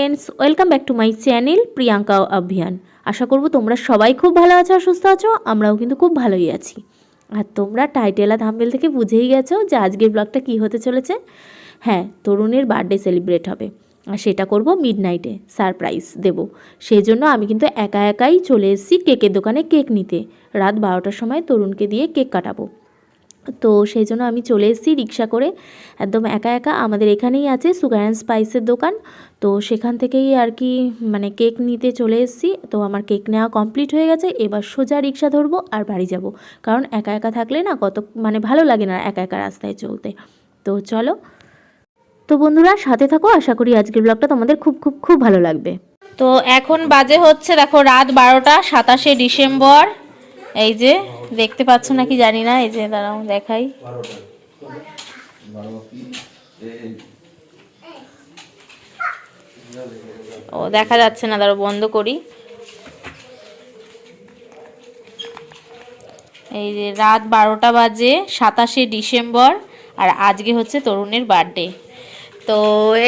Friends welcome back to my channel Priyanka অভিয়ান আশা করব তোমরা সবাই খুব ভালো আছো আর সুস্থ আছো, আমরাও কিন্তু খুব ভালোই আছি। আর তোমরা টাইটেল আর থাম্বেল থেকে বুঝেই গেছো যে আজকের ব্লগটা কী হতে চলেছে। হ্যাঁ তরুণের বার্থডে সেলিব্রেট হবে। আর সেটা করব মিড নাইটে সারপ্রাইজ দেব। সেই জন্য আমি কিন্তু একা একাই চলে এসেছি কেকের দোকানে কেক নিতে। রাত বারোটার সময় তরুণকে দিয়ে কেক কাটাবো। তো সেই জন্য আমি চলে এসেছি রিক্সা করে। একদম একা একা আমাদের এখানেই আছে সুগার অ্যান্ড স্পাইসের দোকান। তো সেখান থেকেই আর কি মানে কেক নিতে চলে এসেছি। তো আমার কেক নেওয়া কমপ্লিট হয়ে গেছে। এবার সোজা রিক্সা ধরবো আর বাড়ি যাব। কারণ একা একা থাকলে না কত মানে ভালো লাগে না একা একা রাস্তায় চলতে। তো চলো। তো বন্ধুরা সাথে থাকো। আশা করি আজকের ব্লগটা তোমাদের খুব খুব খুব ভালো লাগবে। তো এখন বাজে হচ্ছে দেখো রাত বারোটা, সাতাশে ডিসেম্বর। এই যে দেখতে পাচ্ছ নাকি জানি না, এই যে দাঁড়াও, দেখাই। ও, দেখা যাচ্ছে না, দাঁড়াও, বন্ধ করি। এই যে রাত বারোটা বাজে, সাতাশে ডিসেম্বর, আর আজকে হচ্ছে তরুণের বার্থডে। তো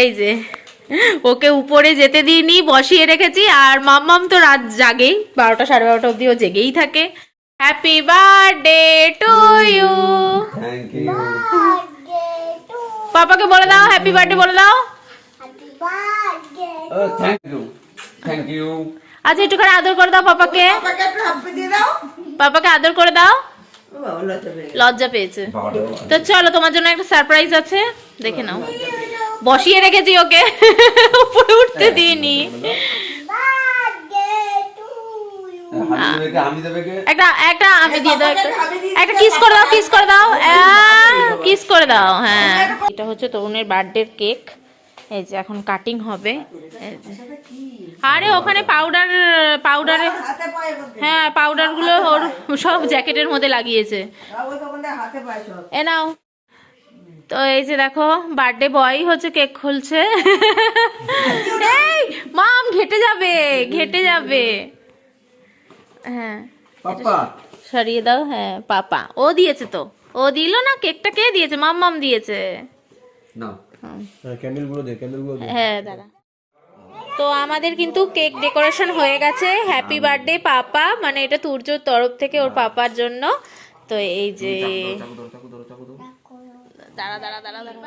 এই যে, ওকে উপরে যেতে দিইনি, বসিয়ে রেখেছি, আর মাম্মাম তো রাত জাগেই, বারোটা সাড়ে বারোটা অবধি ও জেগেই থাকে। Happy birthday to you thank you পাপাকে বলে দাও হ্যাপি বার্থডে বলে দাও. থ্যাংক ইউ থ্যাংক ইউ আচ্ছা একটুখানি আদর করে দাও পাপাকে। পাপাকে আদর করে দাও। লজ্জা পেয়েছে। তো চলো তোমার জন্য একটা সারপ্রাইজ আছে। দেখে নাও। বসিয়ে রেখেছি ওকে। উপরে উঠতে দিইনি হামি দেবে কে হামি দেবে কে একটা একটা আমি দিয়ে দাও একটা একটা কিস করে দাও কিস করে দাও কিস করে দাও হ্যাঁ। এটা হচ্ছে তরুণের বার্থডে কেক এই যে এখন কাটিং হবে। এই যে। আরে ওখানে পাউডার পাউডারে হ্যাঁ পাউডারগুলো ওর সব জ্যাকেটের মধ্যে লাগিয়েছে। এ নাও। তো এই যে দেখো বার্থডে বয় হচ্ছে কেক খুলছে। এই মাম ঘেটে যাবে ঘেটে যাবে। হ্যাঁ। পাপা। সরিয়ে দাও হ্যাঁ পাপা। ও দিয়েছে তো। ও দিল না? কেকটা কে দিয়েছে? মাম্মাম দিয়েছে। নাও। ক্যান্ডেলগুলো দে ক্যান্ডেলগুলো হ্যাঁ দাদা তো আমাদের কিন্তু কেক ডেকোরেশন হয়ে গেছে। Happy birthday papa. মানে এটা তুর্যর তরফ থেকে ওর পাপার জন্য। তো এই যে দাঁড়া দাঁড়া দাঁড়া দাঁড়া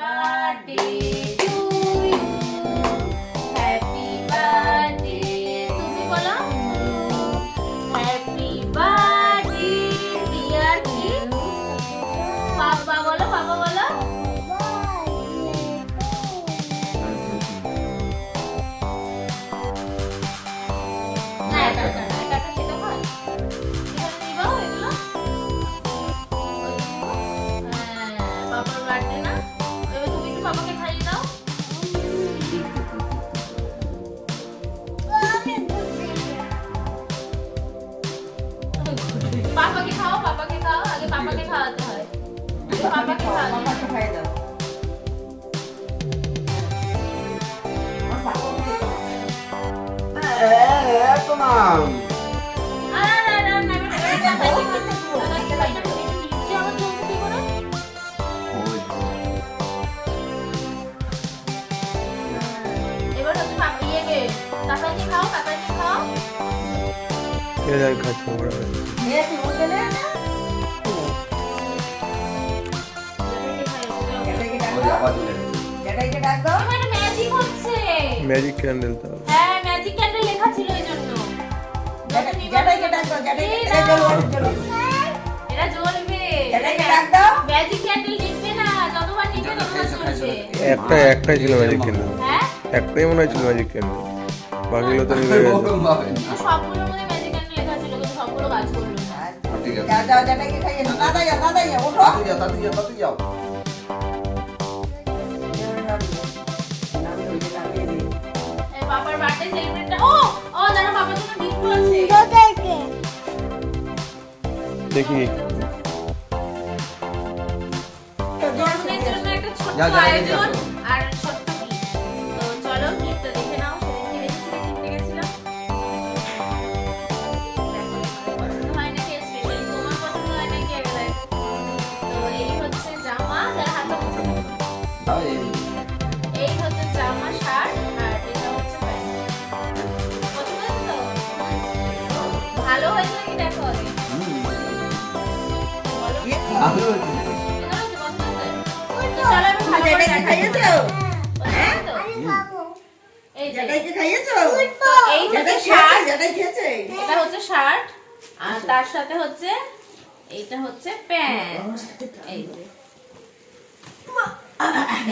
পাপাকে খাও পাপাকে খাও আগে পাপাকে খাওয়াতে হয়। পাপাকে হয়। না এটা খাইয়ে দাও। কি করে এবার হচ্ছে পাপা ইয়েকে কাকাকে খাও কাকাকে খাও। এ খাচ্ছে ওরা ম্যাজিক ক্যান্ডেল তো। হ্যাঁ ম্যাজিক ক্যান্ডেল লেখা ছিল এই জন্য। যত নিবা- এই নাও। এরা জ্বলবে ম্যাজিক ক্যান্ডেল নিবে না যতবার নিবে ততবার জ্বলবে। একটা একটাই ছিল ম্যাজিক ক্যান্ডেল হ্যাঁ? একটাই মনে হচ্ছিল ম্যাজিক ক্যান্ডেল বাকিগুলো তো গেছে। ঠিক আছে তাড়াতাড়ি যাও তাড়াতাড়ি যাও তাড়াতাড়ি যাও এই পাপার বার্থডে সেলিব্রেটটা ও ও দাঁড়া পাপার জন্য গিফট আছে দেখি জন্মদিনের জন্য একটা ছোট্ট যাও, যাও, যাও, আয়োজন তার সাথে হচ্ছে এইটা হচ্ছে প্যান্ট এই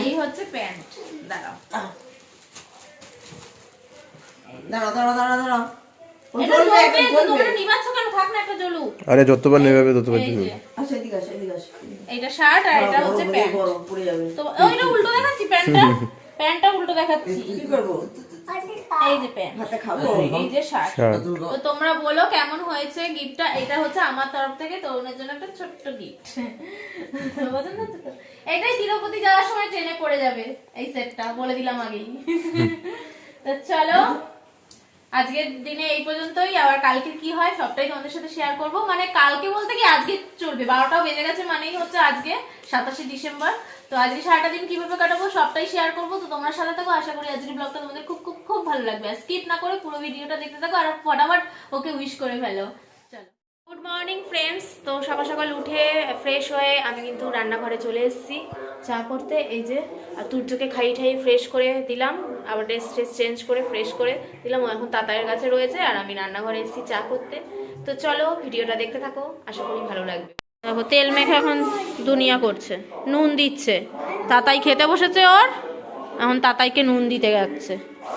এই হচ্ছে প্যান্ট দাঁড়াও। আরে যতবার নেবে ততবার দিবে যে, এদিকে আসো, এদিকে আসো। এইটা শার্ট আর এটা হচ্ছে প্যান্ট গরম, পুড়ে যাবে। তো ওইটা উল্টো দেখাচ্ছি প্যান্টটা প্যান্টটা উল্টো দেখাচ্ছি কি করব? এই যে প্যান্ট হাতে খাব? এই যে শার্ট শার্ট তো তোমরা বলো কেমন হয়েছে গিফটটা এটা হচ্ছে আমার তরফ থেকে তরুণের জন্য একটা ছোট্ট গিফট তো? এটাই তিরুপতি যাওয়ার সময় ট্রেনে পড়ে যাবে এই সেটটা বলে দিলাম আগেই তো চলো আজকের দিনে এই পর্যন্তই। আবার কালকে কি হয় সবটাই তোমাদের সাথে শেয়ার করব। মানে কালকে বলতে কি আজকে চলবে। বারোটাও বেজে গেছে মানেই হচ্ছে আজকে সাতাশে ডিসেম্বর। তো আজকে সারাটা দিন কীভাবে কাটাবো সবটাই শেয়ার করব। তো তোমরা সাথে থাকো। আশা করি আজকের ব্লগটা তোমাদের খুব খুব খুব ভালো লাগবে। স্কিপ না করে পুরো ভিডিওটা দেখতে থাকো। আর ফটাফট ওকে উইশ করে ফেলো। মর্নিং ফ্রেন্ডস তো সকাল সকাল উঠে ফ্রেশ হয়ে আমি কিন্তু রান্নাঘরে চলে এসেছি। চা করতে, এই যে, আর তুর্যকে খাইয়ে ঠাইয়ে ফ্রেশ করে দিলাম। আবার ড্রেস ট্রেস চেঞ্জ করে ফ্রেশ করে দিলাম। এখন তাতায়ের কাছে রয়েছে আর আমি রান্নাঘরে এসেছি চা করতে। তো চলো, ভিডিওটা দেখতে থাকো। আশা করি ভালো লাগবে। দেখো, তেল মেখে এখন দুনিয়া করছে। নুন দিচ্ছে। তাতাই খেতে বসেছে ওর। এখন তাতাইকে নুন দিতে যাচ্ছে।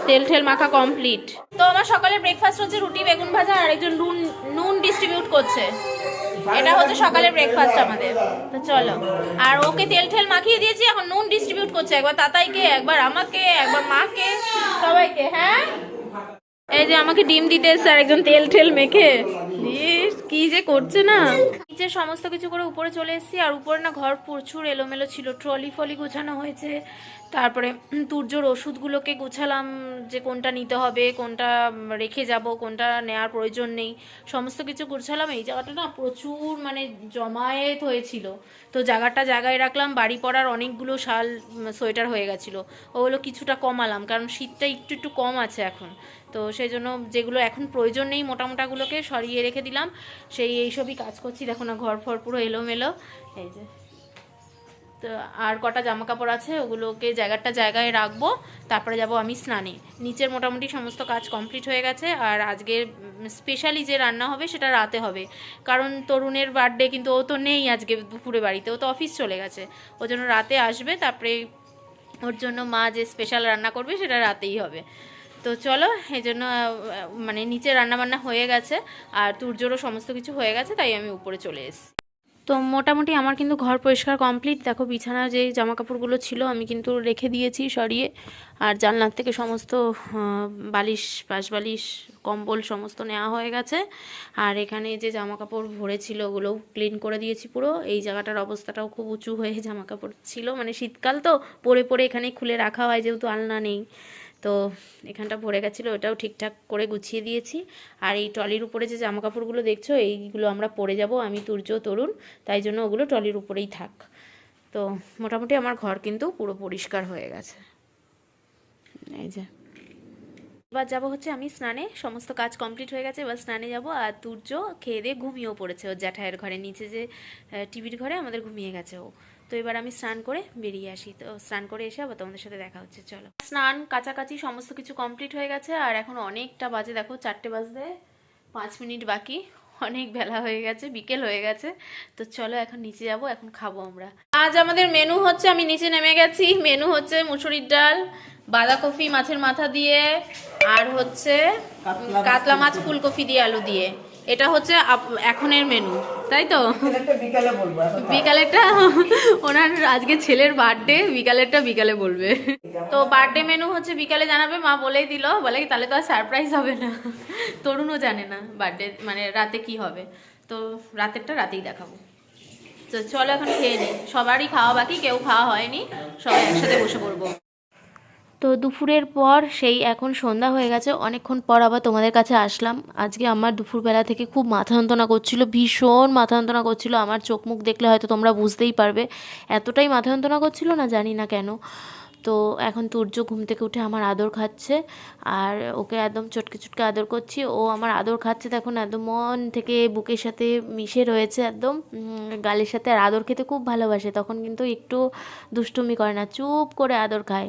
তেল ঠেল মাখা কমপ্লিট তো আমার সকালে ব্রেকফাস্ট হচ্ছে রুটি, বেগুন ভাজা, আর একজন নুন নুন ডিস্ট্রিবিউট করছে। এটা হচ্ছে সকালের ব্রেকফাস্ট আমাদের। তো চলো। আর ওকে তেল ঠেল মাখিয়ে দিয়েছি, এখন নুন ডিস্ট্রিবিউট করছে। একবার তাতাইকে, একবার আমাকে, একবার মাকে, সবাইকে হ্যাঁ? এই যে আমাকে ডিম দিতে এসছে একজন তেল ঠেল মেখে। কি যে করছে না? নিচে সমস্ত কিছু করে উপরে চলে এসেছি আর উপরে না ঘর প্রচুর এলোমেলো ছিল। ট্রলি ফলি গোছানো হয়েছে। তারপরে তুর্যর ওষুধগুলোকে গুছালাম যে কোনটা নিতে হবে, কোনটা রেখে যাব, কোনটা নেওয়ার প্রয়োজন নেই। সমস্ত কিছু গুছালাম। এই জায়গাটা না প্রচুর মানে জমায়েত হয়েছিল। তো জায়গাটা জায়গায় রাখলাম। বাড়ি পড়ার অনেকগুলো শাল সোয়েটার হয়ে গেছিল। ওগুলো কিছুটা কমালাম। কারণ শীতটা একটু একটু কম আছে এখন। তো সেই জন্য যেগুলো এখন প্রয়োজন নেই মোটামোটাগুলোকে সরিয়ে রেখে দিলাম। সেই এইসবই কাজ করছি। দেখো না, ঘর ফর পুরো এলোমেলো। এই যে। তো আর কটা জামা কাপড় আছে, ওগুলোকে জায়গাটা জায়গায় রাখব। তারপরে যাব আমি স্নানে। নিচের মোটামুটি সমস্ত কাজ কমপ্লিট হয়ে গেছে। আর আজকে স্পেশালি যে রান্না হবে সেটা রাতে হবে। কারণ তরুণের বার্থডে কিন্তু ও তো নেই আজকে দুপুরে বাড়িতে। ও তো অফিস চলে গেছে। ও জন্য রাতে আসবে, তারপরে ওর জন্য মা যে স্পেশাল রান্না করবে সেটা রাতেই হবে। তো চলো, এই জন্য মানে নিচে রান্না বান্না হয়ে গেছে, আর তুর্যরও সমস্ত কিছু হয়ে গেছে, তাই আমি উপরে চলে এসেছি। তো মোটামুটি আমার কিন্তু ঘর পরিষ্কার কমপ্লিট। দেখো বিছানা যে জামা কাপড়গুলো ছিল, আমি কিন্তু রেখে দিয়েছি সরিয়ে। আর জানলার থেকে সমস্ত বালিশ পাশ বালিশ কম্বল সমস্ত নেওয়া হয়ে গেছে। আর এখানে যে জামা কাপড় ভরেছিল, ওগুলোও ক্লিন করে দিয়েছি পুরো। এই জায়গাটার অবস্থাটাও খুব উঁচু হয়ে জামা কাপড় ছিল। মানে শীতকাল তো, পরে পরে এখানে খুলে রাখা হয়, যেহেতু আলনা নেই। তো এখানটা ভরে গেছিল, ওটাও ঠিকঠাক করে গুছিয়ে দিয়েছি। আর এই ট্রলির উপরে যে জামা কাপড়গুলো দেখছ, এইগুলো আমরা পরে যাব, আমি, তুর্য, তরুণ, তাই জন্য ওগুলো ট্রলির উপরেই থাক। তো মোটামুটি আমার ঘর কিন্তু পুরো পরিষ্কার হয়ে গেছে। এই যে। এবার যাব হচ্ছে আমি স্নানে, সমস্ত কাজ কমপ্লিট হয়ে গেছে, এবার স্নানে যাব, আর তুর্য খেয়ে দিয়ে ঘুমিয়েও পড়েছে ওর জ্যাঠায়ের ঘরে, নিচে যে টিভির ঘরে আমাদের ঘুমিয়ে গেছে ও। তো এবার আমি স্নান করে বেরিয়ে আসি। তো স্নান করে এসে আবার তোমাদের সাথে দেখা হচ্ছে চলো। স্নান কাছাকাছি সমস্ত কিছু কমপ্লিট হয়ে গেছে আর এখন অনেকটা বাজে দেখো চারটে বাজতে পাঁচ মিনিট বাকি অনেক বেলা হয়ে গেছে বিকেল হয়ে গেছে। তো চলো এখন নিচে যাব এখন খাব আমরা। আজ আমাদের মেনু হচ্ছে আমি নিচে নেমে গেছি মেনু হচ্ছে মুসুরির ডাল বাঁধাকপি মাছের মাথা দিয়ে আর হচ্ছে কাতলা মাছ কাতলা মাছ ফুলকপি দিয়ে আলু দিয়ে। এটা হচ্ছে এখনের মেনু তাই তো? বিকালেরটা ওনার আজকে ছেলের বার্থডে বিকালেরটা বিকালে বলবে। তো বার্থডে মেনু হচ্ছে বিকালে জানাবে মা বলেই দিল বলে কি, তাহলে তো আর সারপ্রাইজ হবে না। তরুণও জানে না বার্থডে মানে রাতে কি হবে। তো রাতেরটা রাতেই দেখাবো। তো চলো এখন খেয়ে নিই সবারই খাওয়া বাকি কেউ খাওয়া হয়নি সবাই একসাথে বসে পড়ব। তো দুপুরের পর সেই এখন সন্ধ্যা হয়ে গেছে, অনেকক্ষণ পর আবার তোমাদের কাছে আসলাম। আজকে আমার দুপুরবেলা থেকে খুব মাথা যন্ত্রণা করছিল, ভীষণ মাথা যন্ত্রণা করছিল। আমার চোখ মুখ দেখলে হয়তো তোমরা বুঝতেই পারবে। এতটাই মাথা যন্ত্রণা করছিল না জানি না কেন। তো এখন তুর্য ঘুম থেকে উঠে আমার আদর খাচ্ছে আর ওকে একদম চটকে চটকে আদর করছি। ও আমার আদর খাচ্ছে তখন একদম মন থেকে বুকের সাথে মিশে রয়েছে একদম। গালের সাথে আর আদর খেতে খুব ভালোবাসে, তখন কিন্তু একটু দুষ্টুমি করে না, চুপ করে আদর খায়।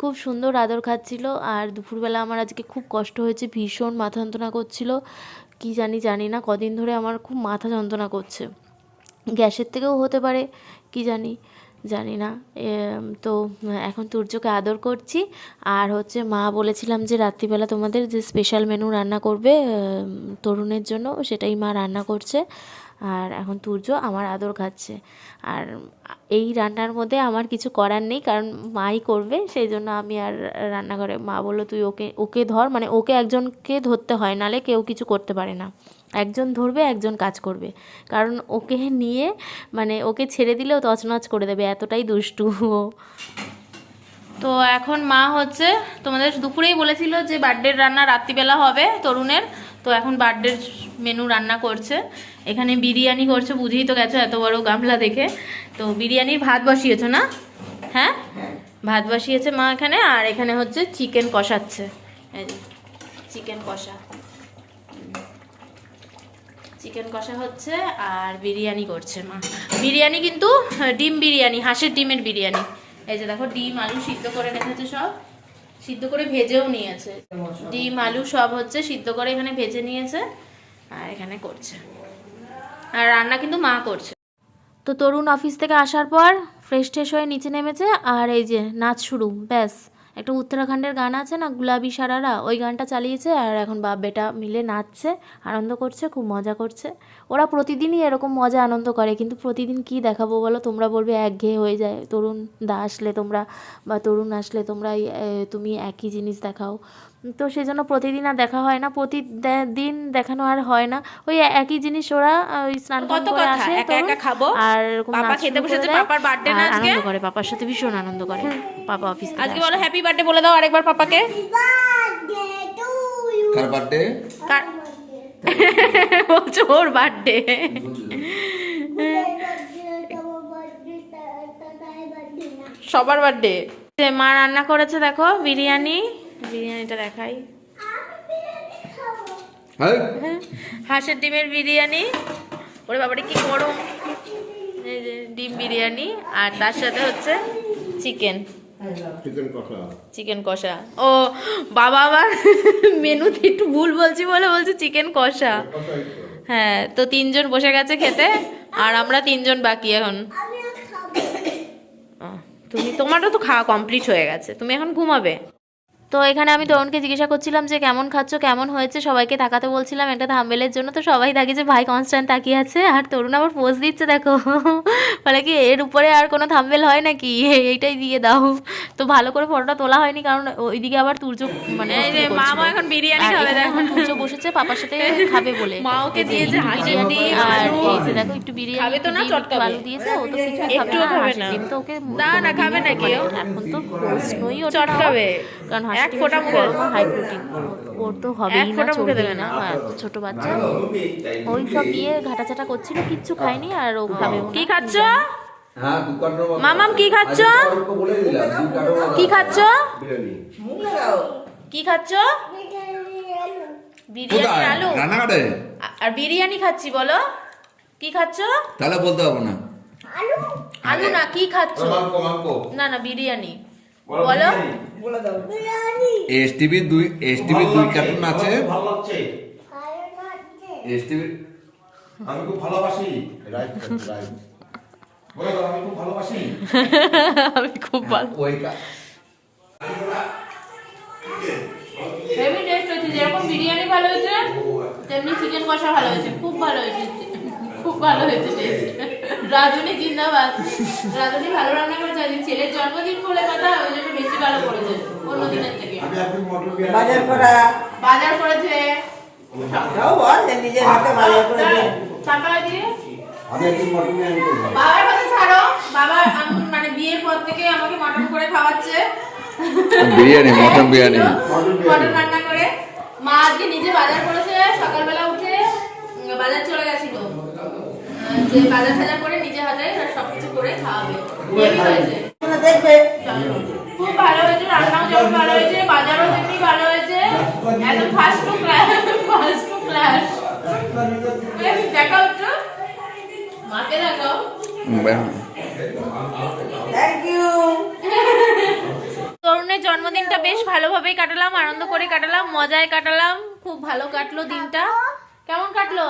খুব সুন্দর আদর খাচ্ছিল আর দুপুরবেলা আমার আজকে খুব কষ্ট হয়েছে, ভীষণ মাথা যন্ত্রণা করছিল। কি জানি জানি না, কদিন ধরে আমার খুব মাথা যন্ত্রণা করছে। গ্যাসের থেকেও হতে পারে, কি জানি। জানি না। তো, এখন তুর্যকে আদর করছি। আর হচ্ছে মা বলেছিলাম যে রাত্রিবেলা তোমাদের যে স্পেশাল মেনু রান্না করবে তরুণের জন্য, সেটাই মা রান্না করছে। আর এখন তুর্য আমার আদর খাচ্ছে। আর এই রান্নার মধ্যে আমার কিছু করার নেই, কারণ মাই করবে, সেই জন্য আমি আর রান্নাঘরে, মা বলল, তুই ওকে ওকে ধর। মানে ওকে একজনকে ধরতে হয়, নালে কেউ কিছু করতে পারে না। একজন ধরবে, একজন কাজ করবে। কারণ ওকে নিয়ে মানে ওকে ছেড়ে দিলেও তছনছ করে দেবে, এতটাই দুষ্টু ও। তো এখন মা হচ্ছে, তোমাদের দুপুরেই বলেছিল যে বার্থডের রান্না রাত্রিবেলা হবে তরুণের। তো এখন বার্থডের মেনু রান্না করছে। এখানে বিরিয়ানি করছে, বুঝেই তো গেছো এত বড় গামলা দেখে। তো বিরিয়ানির ভাত বসিয়েছো না? হ্যাঁ? ভাত বসিয়েছে মা এখানে, আর এখানে হচ্ছে চিকেন কষাচ্ছে। চিকেন কষা। চিকেন কষা হচ্ছে আর বিরিয়ানি করছে, মা। বিরিয়ানি কিন্তু ডিম বিরিয়ানি, হাঁসের ডিমের বিরিয়ানি। এই যে দেখো, ডিম, আলু সিদ্ধ করে রেখেছে সব। সিদ্ধ করে ভেজেও নিয়েছে। ডিম, আলু সব হচ্ছে সিদ্ধ করে এখানে ভেজে নিয়েছে আর এখানে করছে। আর রান্না কিন্তু মা করছে। তো তরুণ অফিস থেকে আসার পর ফ্রেশ ট্রেশ হয়ে নিচে নেমেছে আর এই যে নাচ শুরু, ব্যাস। একটা উত্তরাখণ্ডের গান আছে না, গুলাবি সারারা, ওই গানটা চালিয়েছে আর এখন বাপ বেটা মিলে নাচছে, আনন্দ করছে, খুব মজা করছে। ওরা প্রতিদিনই এরকম মজা আনন্দ করে, কিন্তু প্রতিদিন কি দেখাবো বলো? তোমরা বলবে একঘেয়ে হয়ে যায়। তরুণ দা আসলে তোমরা বা তরুণ আসলে তোমরা তুমি একই জিনিস দেখাও। তো সেই জন্য প্রতিদিন আর দেখা হয় না। প্রতিদিন দেখানো আর হয় না। ওই একই জিনিস ওরা ওই স্নান করে আসে একা একা তরুণ, খাব। আর পাপা খেতে বসেছে, পাপার birthday না আজকে? আনন্দ করে পাপার সাথে ভীষণ আনন্দ করে। পাপা অফিস আজকে বলো হ্যাপি বার্থডে বলে দাও আরেকবার পাপাকে। কার বার্থডে কার- বলছো ওর বার্থডে সবার বার্থডে মা রান্না করেছে দেখো বিরিয়ানি। বিরিয়ানিটা দেখাই। হ্যাঁ? হাঁসের ডিমের বিরিয়ানি ওরে বাবারে কি গরম। এই যে ডিম বিরিয়ানি আর তার সাথে হচ্ছে চিকেন। চিকেন কষা। চিকেন কষা। ও বাবা আবার মেনুতে একটু ভুল বলছি বলে বলছে চিকেন কষা। হ্যাঁ তো তিনজন বসে গেছে খেতে আর আমরা তিনজন বাকি এখন। ও, তুমি তোমারও তো খাওয়া কমপ্লিট হয়ে গেছে। তুমি এখন ঘুমাবে। তো এখানে আমি তরুণকে জিজ্ঞাসা করছিলাম যে, কেমন খাচ্ছ? কেমন হয়েছে? সবাইকে তাকাতে বলছিলাম একটা থাম্বেলের জন্য। তো সবাই থাকে যে ভাই কনস্ট্যান্ট তাকিয়ে আছে। আর তরুণ আবার পোজ দিচ্ছে, দেখো। বলে কি এর উপরে আর কোনো থাম্বেল হয় নাকি এইটাই দিয়ে দাও তো ভালো করে ফটোটা তোলা হয়নি কারণ ওইদিকে আবার তুর্য মানে। মামা এখন বিরিয়ানি খাবে দেখো তুর্য বসেছে পাপার সাথে খাবে বলে মা ওকে দিয়েছে বিরিয়ানি আর এই দেখো একটু বিরিয়ানি খাবে তো না, চটকাবে? আলু দিয়েছে ও তো কিছু খাবে না খাবে না। তো ওকে না, না, খাবে না কেউ। এখন তো প্রশ্নই না। চটকাবে। কারণ এক ফোঁটা মুখে- হাই প্রোটিন ওর তো হবেই না ফোঁটা মুখে দেবে না। ছোট বাচ্চা ওই সব নিয়ে ঘাটাচাটা করছিল কিচ্ছু খায়নি আর ও খাবে কি খাচ্ছ মামাম কি খাচ্ছ? কি খাচ্ছ? কি খাচ্ছ? বিরিয়ানি আলু। রান্নাঘাটে আর বিরিয়ানি খাচ্ছি বলো। কি খাচ্ছ? তাহলে বলতে পারব না। আলু। না কি খাচ্ছ? না না বিরিয়ানি। বলো বলে। দাও। এস টিভি দুই এস টিভি দুই কার্টুন আছে। ভালো লাগছে। এস টিভি আমি খুব ভালোবাসি। রাইট রাইট বলো আমি খুব ভালোবাসি আমি খুব ভালো ওই কা- হেভি টেস্ট হয়েছে যেরকম বিরিয়ানি ভালো হয়েছে তেমনি চিকেন কষা ভালো হয়েছে খুব ভালো হয়েছে খুব ভালো হয়েছে টেস্ট রাজনী জিন্দাবাদ রাজনী ভালো রান্না করেছে আজকে ছেলের জন্মদিন বলে কথা ওই জন্য বেশি ভালো করেছে অন্য দিনের থেকে বাজার করা বাজার করেছে তাও বল যে নিজের হাতে বাজার করে। দিয়ে আমি বিরিয়ানি করব ছাড়ো। বাবা মানে বিয়ের পর থেকে আমাকে মটন করে খাওয়াচ্ছে। বিরিয়ানি মটন বিরিয়ানি। মটন রান্না করে। মা আজকে নিজে বাজার করেছে। সকালবেলা উঠে বাজার চলে গেছিল। যে বাজার টাজার করে নিজে হাতে সব কিছু করে খাওয়াবে। দেখবে খুব ভালো হয়েছে রান্নাও যেমন ভালো হয়েছে বাজারও তেমনি ভালো হয়েছে। একদম first to class first to class দেখাও একটু। মাকে দেখাও থ্যাংক ইউ তরুণের জন্মদিনটা বেশ ভালোভাবেই কাটালাম আনন্দ করে কাটালাম মজায় কাটালাম খুব ভালো কাটলো দিনটা। কেমন কাটলো?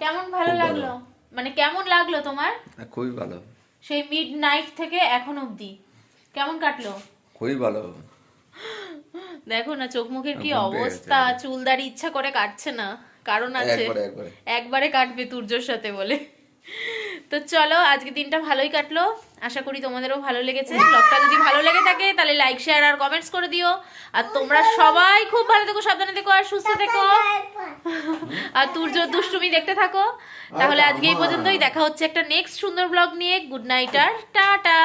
কেমন ভালো লাগল? মানে কেমন লাগল তোমার? খুবই ভালো। সেই মিড নাইট থেকে এখন অবধি। কেমন কাটলো? খুবই ভালো। দেখো না চোখ মুখের কি। অবস্থা। চুলদারি ইচ্ছা করে কাটছে না। কারণ আছে একবারে একবারে। একবারে কাটবে তুর্যর সাথে বলে। তো চলো আজকে দিনটা ভালোই কাটলো। আশা করি তোমাদেরও ভালো লেগেছে। ব্লগটা যদি ভালো লেগে থাকে তাহলে লাইক শেয়ার আর কমেন্টস করে দিও। আর তোমরা সবাই খুব ভালো থেকো সাবধানে থেকো আর সুস্থ থেকো। আর তুর্য দুষ্টুমি দেখতে থাকো। তাহলে আজকে এই পর্যন্তই। দেখা হচ্ছে একটা নেক্সট সুন্দর ব্লগ নিয়ে। গুড নাইট আর টাটা।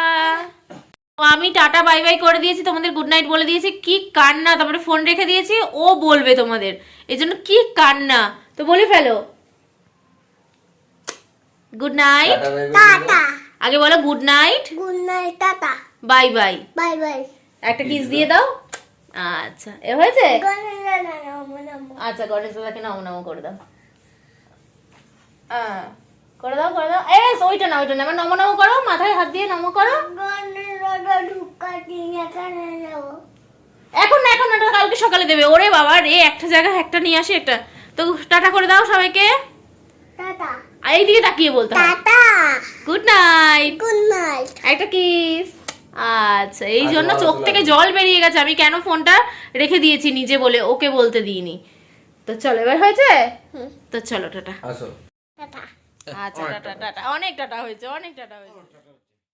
আমি টাটা বাই বাই করে দিয়েছি। তোমাদের গুড নাইট বলে দিয়েছি। কি কান্না তারপরে ফোন রেখে দিয়েছি। ও বলবে তোমাদের। এই জন্য কি কান্না? তো বলে ফেলো। গুড নাইট টাটা আগে বলো good night good night tata bye bye bye bye একটা কিস দিয়ে দাও। আচ্ছা এ হয়েছে? আচ্ছা গণেশ দাদাকে নামো নামো করে দাও। আহ, করে দাও করে দাও। এ ওইটা না ওইটা না এবার নমো নমো করো মাথায় হাত দিয়ে নমো করো। এখন না এখন না কালকে সকালে দেবে। ওরে বাবা রে একটা জায়গা একটা নিয়ে আসে একটা তো টাটা করে দাও সবাইকে। টাটা আর এইদিকে তাকিয়ে বলতে tata. Good night good night একটা কিস আচ্ছা এই জন্য চোখ থেকে জল বেরিয়ে গেছে। আমি কেন ফোনটা রেখে দিয়েছি নিজে বলে ওকে বলতে দিইনি। তো চলো এবার হয়েছে? তো চলো টাটা। আসো। টাটা। আচ্ছা টাটা টাটা। অনেক টাটা হয়েছে অনেক টাটা হয়েছে।